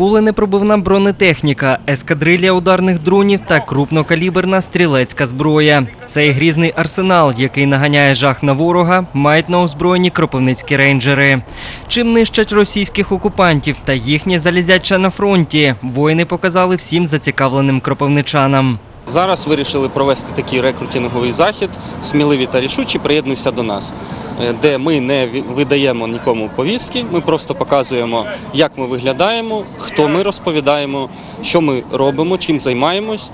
Куленепробивна бронетехніка, ескадрилля ударних дронів та крупнокаліберна стрілецька зброя. Цей грізний арсенал, який наганяє жах на ворога, мають на озброєні кропивницькі рейнджери. Чим нищать російських окупантів та їхнє залізяча на фронті, воїни показали всім зацікавленим кропивничанам. Зараз вирішили провести такий рекрутинговий захід. Сміливі та рішучі приєднуйся до нас, е, де ми не видаємо нікому повістки. Ми просто показуємо, як ми виглядаємо, хто ми розповідаємо, що ми робимо, чим займаємось,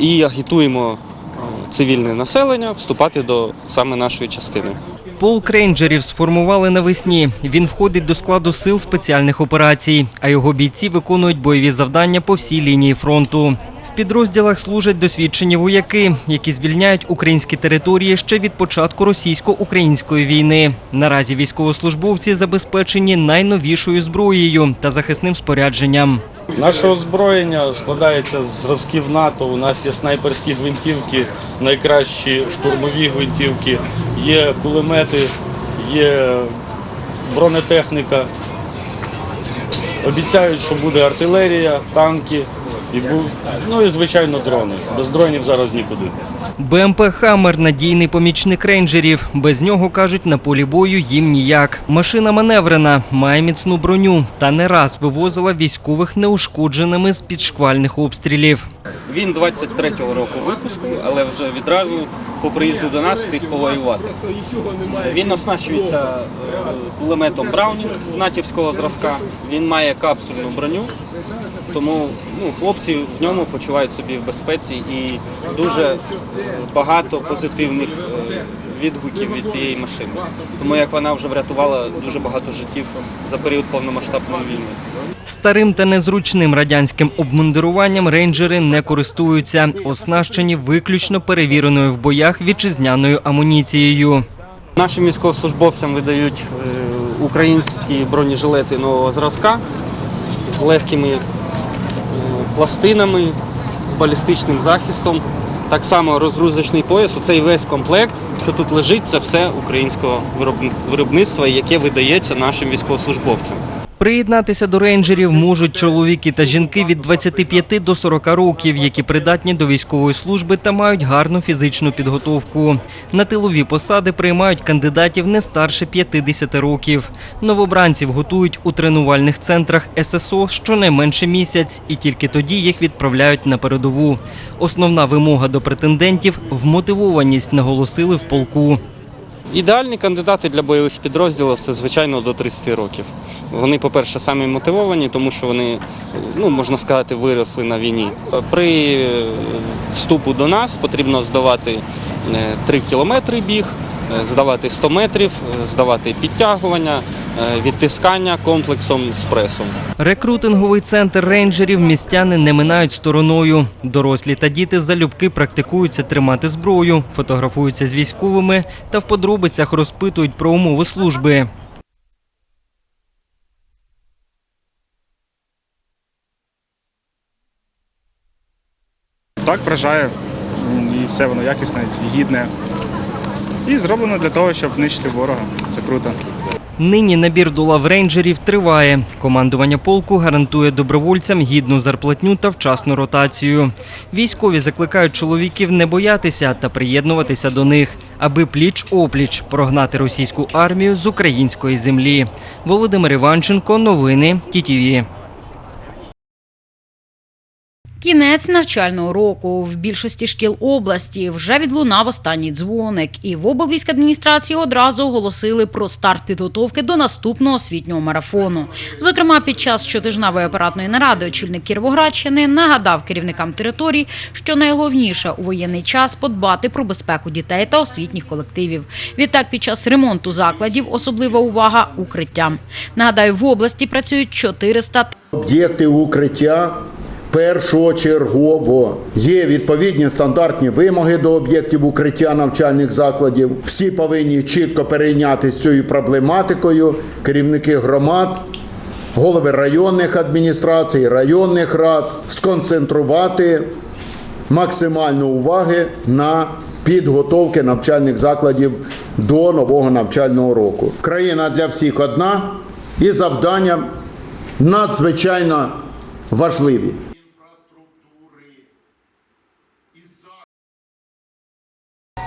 і агітуємо е, цивільне населення вступати до саме нашої частини. Полк рейнджерів сформували навесні. Він входить до складу сил спеціальних операцій, а його бійці виконують бойові завдання по всій лінії фронту. Підрозділах служать досвідчені вояки, які звільняють українські території ще від початку російсько-української війни. Наразі військовослужбовці забезпечені найновішою зброєю та захисним спорядженням. Наше озброєння складається з зразків НАТО. У нас є снайперські гвинтівки, найкращі штурмові гвинтівки, є кулемети, є бронетехніка. Обіцяють, що буде артилерія, танки, і бу- ну і звичайно дрони. Без дронів зараз нікуди. БМП Хаммер надійний помічник рейнджерів. Без нього кажуть, на полі бою їм ніяк. Машина маневрена, має міцну броню та не раз вивозила військових неушкодженими з під шквальних обстрілів. Він 23-го року випуску, але вже відразу по приїзду до нас встиг повоювати. Він оснащується е, кулеметом Браунінг натівського зразка. Він має капсульну броню, тому ну, хлопці в ньому почувають собі в безпеці і дуже багато позитивних е, відгуків від цієї машини. Тому як вона вже врятувала дуже багато життів за період повномасштабної війни. Старим та незручним радянським обмундируванням рейнджери не користуються, оснащені виключно перевіреною в боях вітчизняною амуніцією. Нашим військовослужбовцям видають е, українські бронежилети нового зразка з легкими пластинами, з балістичним захистом. Так само розгрузочний пояс. Оцей весь комплект, що тут лежить, це все українського виробни- виробництва, яке видається нашим військовослужбовцям. Приєднатися до рейнджерів можуть чоловіки та жінки від 25 до 40 років, які придатні до військової служби та мають гарну фізичну підготовку. На тилові посади приймають кандидатів не старше 50 років. Новобранців готують у тренувальних центрах ССО щонайменше місяць, і тільки тоді їх відправляють на передову. Основна вимога до претендентів вмотивованість, наголосили в полку. Ідеальні кандидати для бойових підрозділів це, звичайно, до 30 років. Вони, по-перше, самі мотивовані, тому що вони, ну, можна сказати, виросли на війні. При е, вступу до нас потрібно здавати 3 кілометри біг, е, здавати 100 метрів, е, здавати підтягування, е, відтискання комплексом з пресом. Рекрутинговий центр рейнджерів містяни не минають стороною. Дорослі та діти залюбки практикуються тримати зброю, фотографуються з військовими та в подробицях розпитують про умови служби. Так вражає. І все воно якісне, гідне. І зроблено для того, щоб нищити ворога. Це круто. Нині набір до лаврейнджерів триває. Командування полку гарантує добровольцям гідну зарплатню та вчасну ротацію. Військові закликають чоловіків не боятися та приєднуватися до них, аби пліч-опліч прогнати російську армію з української землі. Володимир Іванченко, новини ТІТІВІ. Кінець навчального року в більшості шкіл області вже відлунав останній дзвоник, і в облвійськадміністрації одразу оголосили про старт підготовки до наступного освітнього марафону. Зокрема, під час щотижневої апаратної наради очільник Кіровоградщини нагадав керівникам територій, що найголовніше у воєнний час подбати про безпеку дітей та освітніх колективів. Відтак, під час ремонту закладів особлива увага укриттям. Нагадаю, в області працюють 400 Об'єкти укриття першочергово є відповідні стандартні вимоги до об'єктів укриття навчальних закладів. Всі повинні чітко перейнятися цією проблематикою. Керівники громад, голови районних адміністрацій, районних рад сконцентрувати максимально уваги на підготовки навчальних закладів до нового навчального року. Країна для всіх одна і завдання надзвичайно важливі.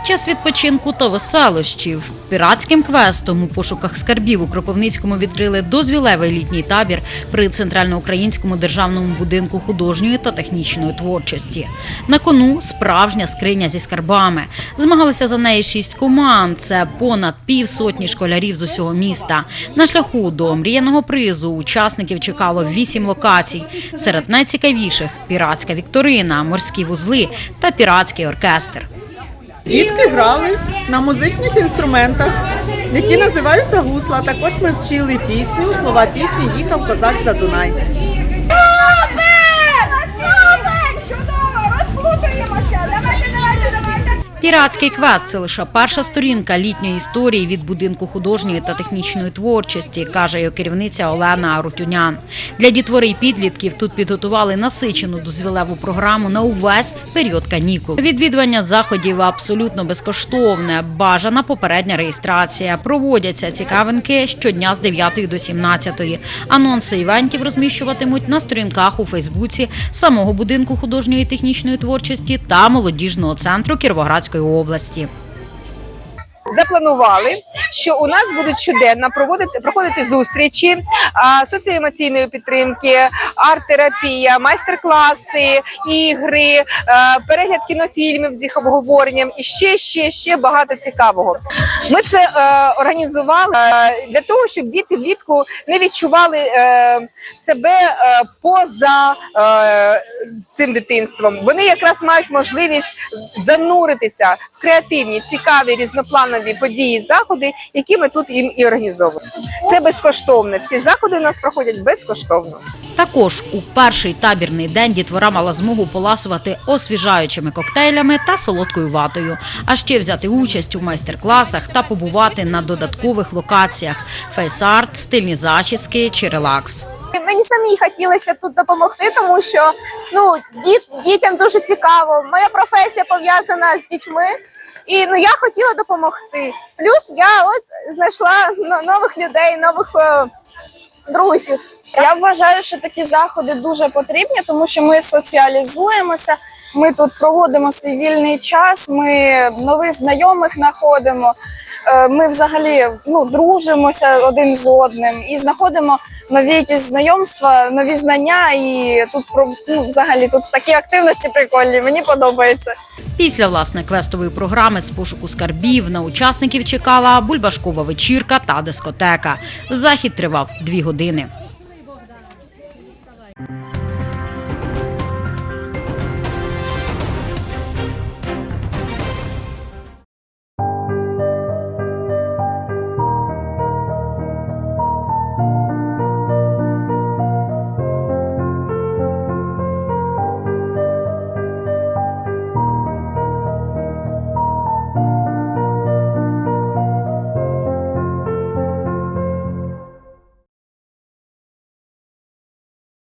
Час відпочинку та веселощів. Піратським квестом у пошуках скарбів у Кропивницькому відкрили дозвілевий літній табір при центральноукраїнському державному будинку художньої та технічної творчості. На кону справжня скриня зі скарбами. Змагалися за неї шість команд. Це понад півсотні школярів з усього міста. На шляху до мріяного призу учасників чекало вісім локацій. Серед найцікавіших піратська вікторина, морські вузли та піратський оркестр. Дітки грали на музичних інструментах, які називаються гусла. Також ми вчили пісню. Слова пісні їхав козак за Дунай. Піратський квест це лише перша сторінка літньої історії від будинку художньої та технічної творчості, каже його керівниця Олена Арутюнян. Для дітвори й підлітків тут підготували насичену дозвілеву програму на увесь період канікул. Відвідування заходів абсолютно безкоштовне. Бажана попередня реєстрація. Проводяться цікавинки щодня з 9 до 17. Анонси івентів розміщуватимуть на сторінках у Фейсбуці самого будинку художньої і технічної творчості та молодіжного центру Кіровоградської області. запланували, що у нас будуть щоденно проводити проходити зустрічі соціоемоційної підтримки, арт-терапія, майстер-класи, ігри, перегляд кінофільмів з їх обговоренням і ще, ще, ще багато цікавого. Ми це е, організували е, для того, щоб діти влітку не відчували е, себе е, поза е, цим дитинством. Вони якраз мають можливість зануритися в креативні, цікаві, різнопланові події, заходи, які ми тут їм і організовуємо. Це безкоштовно. Всі заходи у нас проходять безкоштовно. Також у перший табірний день дітвора мала змогу поласувати освіжаючими коктейлями та солодкою ватою, а ще взяти участь у майстер-класах та побувати на додаткових локаціях фейс-арт, стильні зачіски чи релакс. Мені самі хотілося тут допомогти, тому що ну діт, дітям дуже цікаво. Моя професія пов'язана з дітьми, і ну я хотіла допомогти. Плюс я от знайшла но- нових людей, нових е, друзів. Я вважаю, що такі заходи дуже потрібні, тому що ми соціалізуємося. Ми тут проводимо свій вільний час. Ми нових знайомих знаходимо. Е, Ми взагалі ну дружимося один з одним і знаходимо нові якісь знайомства, нові знання. І тут ну, взагалі тут такі активності прикольні. Мені подобається. Після власне квестової програми з пошуку скарбів на учасників чекала бульбашкова вечірка та дискотека. Захід тривав дві години.